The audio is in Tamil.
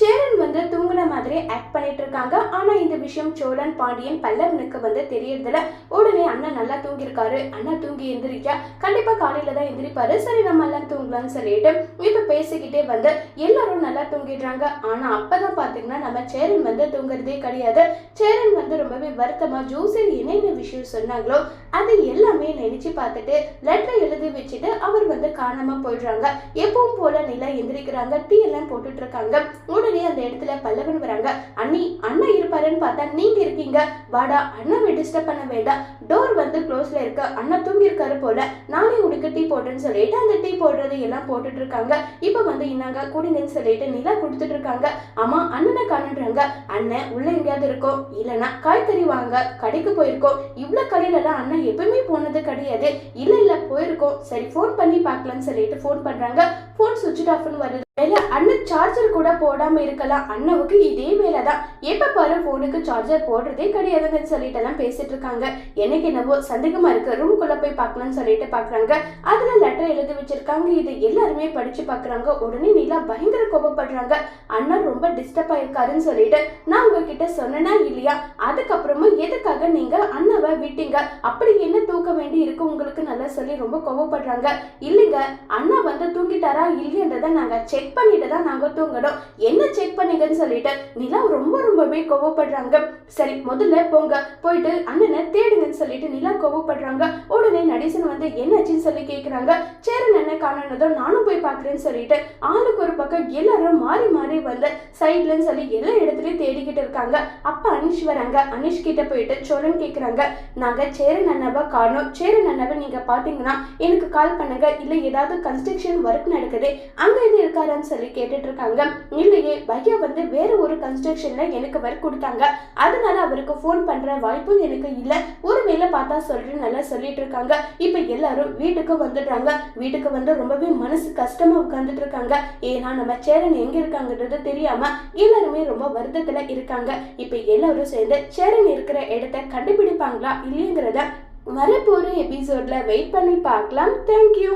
சேரன் வந்து தூங்குன மாதிரி ஆக்ட் பண்ணிட்டு இருக்காங்க ஆனா இந்த விஷயம் சோழன் பாண்டியன் பல்லவனுக்கு வந்து தெரியறதுல உடனே அண்ணன் நல்லா தூங்கியிருக்காரு. அண்ணன் தூங்கி எந்திரிக்கா கண்டிப்பா காலையில தான் எந்திரிப்பாரு. சரி நம்ம எல்லாம் தூங்கலாம்னு சொல்லிட்டு இப்ப பேசிக்கிட்டே வந்து எல்லாரும் நல்லா தூங்கிடுறாங்க. ஆனா அப்பதான் பாத்தீங்கன்னா நம்ம சேரன் வந்து தூங்குறதே கிடையாது. சேரன் வந்து ரொம்பவே வருத்தமா ஜோசியர் என்னென்ன விஷயம் சொன்னாங்களோ அது எல்லாமே நினைச்சு பார்த்துட்டு லெட்டர் எழுதி வச்சுட்டு அவர் வந்து காணாம போயிடுறாங்க. எப்பவும் போல நிலா எந்திரிக்கிறாங்க டீ எல்லாம் போட்டுட்டு இருக்காங்க. உடனே அந்த இடத்துல பல்லவன் வராங்க. அண்ணி அண்ணா இருப்பாருன்னு பார்த்தா நீங்க இருக்கீங்க. வாடா அண்ணாவை டிஸ்டர்ப் பண்ண வேண்டாம். டோர் வந்து க்ளோஸ்ல இருக்கு. அண்ணன் தூங்கி இருக்காரு போல. நானே உனக்கு டீ போடுறேன்னு சொல்லிட்டு அந்த டீ போடுறது எல்லாம் போட்டுட்டு இருக்காங்க. இப்ப வந்து இன்னாங்க குடிங்கன்னு சொல்லிட்டு நிலா கொடுத்துட்டு இருக்காங்க. ஆமா அண்ணனை காணுறாங்க. அண்ணன் உள்ள எங்கேயாவது இருக்கோம் இல்லைன்னா காய்கறி வாங்க கடைக்கு போயிருக்கோம். இவ்வளவு கடையில எல்லாம் அண்ணன் எப்பவுமே போனது கிடையாது. இல்ல இல்ல போயிருக்கோம். சரி ஃபோன் பண்ணி பார்க்கலாம்னு சொல்லிட்டு ஃபோன் பண்றாங்க. ஃபோன் சுவிட்ச் ஆஃப்னு வருது. வேலை அண்ணன் சார்ஜர் கூட போடாம இருக்கலாம் அண்ணாவுக்கு இதே வேலை தான் எப்ப பாரு போனுக்கு சார்ஜர் போடுறதே கிடையாதுன்னு சொல்லிட்டு எல்லாம் பேசிட்டு இருக்காங்க எனக்கு என்னவோ சந்தேகமா இருக்கு ரூம்குள்ளே போய் பார்க்கலாம்னு சொல்லிட்டு பாக்குறாங்க அதுல லெட்டர் எழுதி வச்சிருக்காங்க இது எல்லாருமே படிச்சு பாக்குறாங்க உடனே நீலா பயங்கர கோபப்படுறாங்க அண்ணன் ரொம்ப டிஸ்டர்ப் ஆயிருக்காருன்னு சொல்லிட்டு நான் உங்ககிட்ட சொன்னேனா இல்லையா அதுக்கப்புறமா எதுக்காக நீங்க அண்ணாவை விட்டீங்க. அப்படி என்ன தூக்க வேண்டி இருக்கு உங்களுக்கு? நல்லா சொல்லி ரொம்ப கோவப்படுறாங்க. இல்லைங்க அண்ணா வந்து தூங்கிட்டாரா இல்லையன்றதை நாங்க செக் பண்ணிட்டு தான் நாங்க தூங்கணும். என்ன செக் பண்ணீங்கன்னு சொல்லிட்டு நிலா ரொம்ப ரொம்பவே கோவப்படுறாங்க. சரி முதல்ல போங்க. போயிட்டு அண்ணனை தேடுங்கன்னு சொல்லிட்டு நிலா கோவப்படுறாங்க. உடனே நடேசன் வந்து என்னாச்சுன்னு சொல்லி கேக்குறாங்க. சேரன் என்ன காணனதும் நானும் போய் பாக்குறேன்னு சொல்லிட்டு ஆளுக்கு ஒரு பக்கம் எல்லாரும் மாறி மாறி வந்து சைட்லன்னு சொல்லி எல்லா இடத்துலயும் தேடிக்கிட்டு இருக்காங்க. அப்ப அனிஷ் வராங்க. அனிஷ் கிட்ட போயிட்டு சோழன் கேட்குறாங்க நாங்கள் சேரன் அண்ணாவை காணோம். சேரன் அண்ணாவை நீங்கள் பார்த்தீங்கன்னா எனக்கு கால் பண்ணுங்க. இல்லை ஏதாவது கன்ஸ்ட்ரக்ஷன் ஒர்க் நடக்குது. அங்கே இது இருக்காரான்னு சொல்லி கேட்டுட்டு இருக்காங்க இல்லையே பையா வந்து வேற ஒரு கன்ஸ்ட்ரக்ஷனில் எனக்கு ஒர்க் கொடுத்தாங்க. அதனால அவருக்கு ஃபோன் பண்ணுற வாய்ப்பும் எனக்கு இல்லை. ஒரு வேலை பார்த்தா சொல்கிறேன் நல்லா சொல்லிட்டு இருக்காங்க இப்போ எல்லாரும் வீட்டுக்கு வந்துடுறாங்க. வீட்டுக்கு வந்து ரொம்பவே மனசு கஷ்டமாக உட்காந்துட்டு இருக்காங்க ஏன்னா நம்ம சேரன் எங்கே இருக்காங்கன்றது தெரியாமல் எல்லாருமே ரொம்ப வருத்தத்தில் இருக்காங்க. இப்போ எல்லாரும் சேர்ந்து சேரன் இருக்கிற இடத்த கண்டுபிடிப்பாங்களா இல்லைங்கிறத வரப்போகிற எபிசோட்ல வெயிட் பண்ணி பார்க்கலாம். தேங்க்யூ